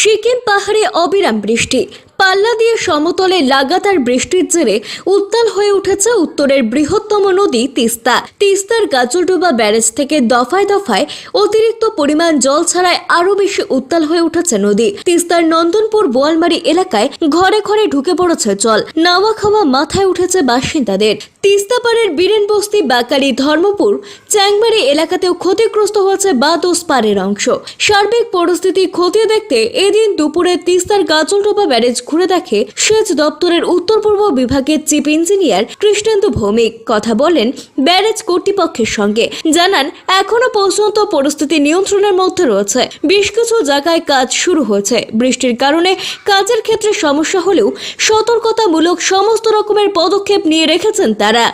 সিকিম পাহাড়ে অবিরাম বৃষ্টি। পাল্লা দিয়ে সমতলে লাগাতার বৃষ্টির জেরে উত্তাল হয়ে উঠেছে উত্তরের বৃহত্তম নদী তিস্তা। তিস্তার গাজলডোবা ব্যারেজ থেকে দফায় দফায় অতিরিক্ত পরিমাণ জল ছাড়ায় আরও বেশি উত্তাল হয়ে উঠেছে নদী। তিস্তার নন্দনপুর বোয়ালমারি এলাকায় ঘরে ঘরে ঢুকে পড়েছে জল। নাওয়া খাওয়া মাথায় উঠেছে বাসিন্দাদের। তিস্তা পাড়ের বীরেন বস্তি বাকারি ধর্মপুর চ্যাংমারি এলাকাতেও ক্ষতিগ্রস্ত হয়েছে বাদ বাদোস পাড়ের অংশ। সার্বিক পরিস্থিতি খতিয়ে দেখতে এদিন দুপুরে তিস্তার গাজলডোবা ব্যারেজ ঘুরে দেখে সেচ দপ্তরের উত্তর পূর্ব বিভাগের চিফ ইঞ্জিনিয়ার কৃষ্ণেন্দু ভৌমিক। কথা বলেন ব্যারেজ কর্তৃপক্ষের সঙ্গে। জানান, এখনও পর্যন্ত পরিস্থিতি নিয়ন্ত্রণের মধ্যে রয়েছে। বেশ কিছু জায়গায় কাজ শুরু হয়েছে। বৃষ্টির কারণে কাজের ক্ষেত্রে সমস্যা হলেও সতর্কতামূলক সমস্ত রকমের পদক্ষেপ নিয়ে রেখেছেন তারা।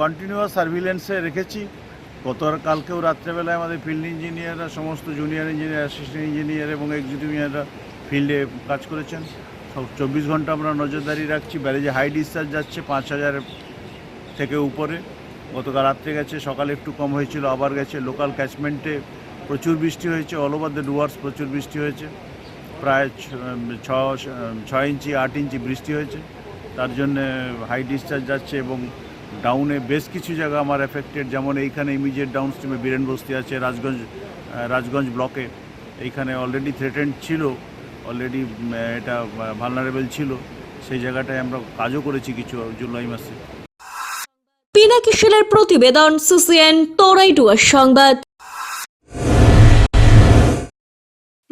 কন্টিনিউয়াস সার্ভিলেন্সে রেখেছি। গত কালকেও রাত্রেবেলায় আমাদের ফিল্ড ইঞ্জিনিয়াররা, সমস্ত জুনিয়র ইঞ্জিনিয়ার অ্যাসিস্ট্যান্ট ইঞ্জিনিয়ার এবং এক্সিকিউটিভ ইঞ্জিনিয়াররা ফিল্ডে কাজ করেছেন। সব চব্বিশ ঘণ্টা আমরা নজরদারি রাখছি। ব্যারেজে হাই ডিসচার্জ যাচ্ছে পাঁচ হাজার থেকে উপরে। গতকাল রাত্রে গেছে, সকালে একটু কম হয়েছিল, আবার গেছে। লোকাল ক্যাচমেন্টে প্রচুর বৃষ্টি হয়েছে অল ওভার দ্য ডুয়ার্স প্রচুর বৃষ্টি হয়েছে। প্রায় ছ- ছ ইঞ্চি, আট ইঞ্চি বৃষ্টি হয়েছে। তার জন্য হাই ডিসচার্জ যাচ্ছে এবং ডাউনে বেশ কিছু জায়গা আমার এফেক্টেড যেমন এইখানে ইমিজিয়েট ডাউন স্ট্রিমে বীরেন বস্তি আছে, রাজগঞ্জ রাজগঞ্জ ব্লকে এইখানে অলরেডি থ্রেটেন্ড ছিল অলরেডি এটা ভালনারেবল ছিল। সেই জায়গাটায় আমরা কাজও করেছি কিছু, জুলাই মাসে। পিনাকি শিলের প্রতিবেদন সুসিয়েন তোরাইডুয়ার সংবাদ।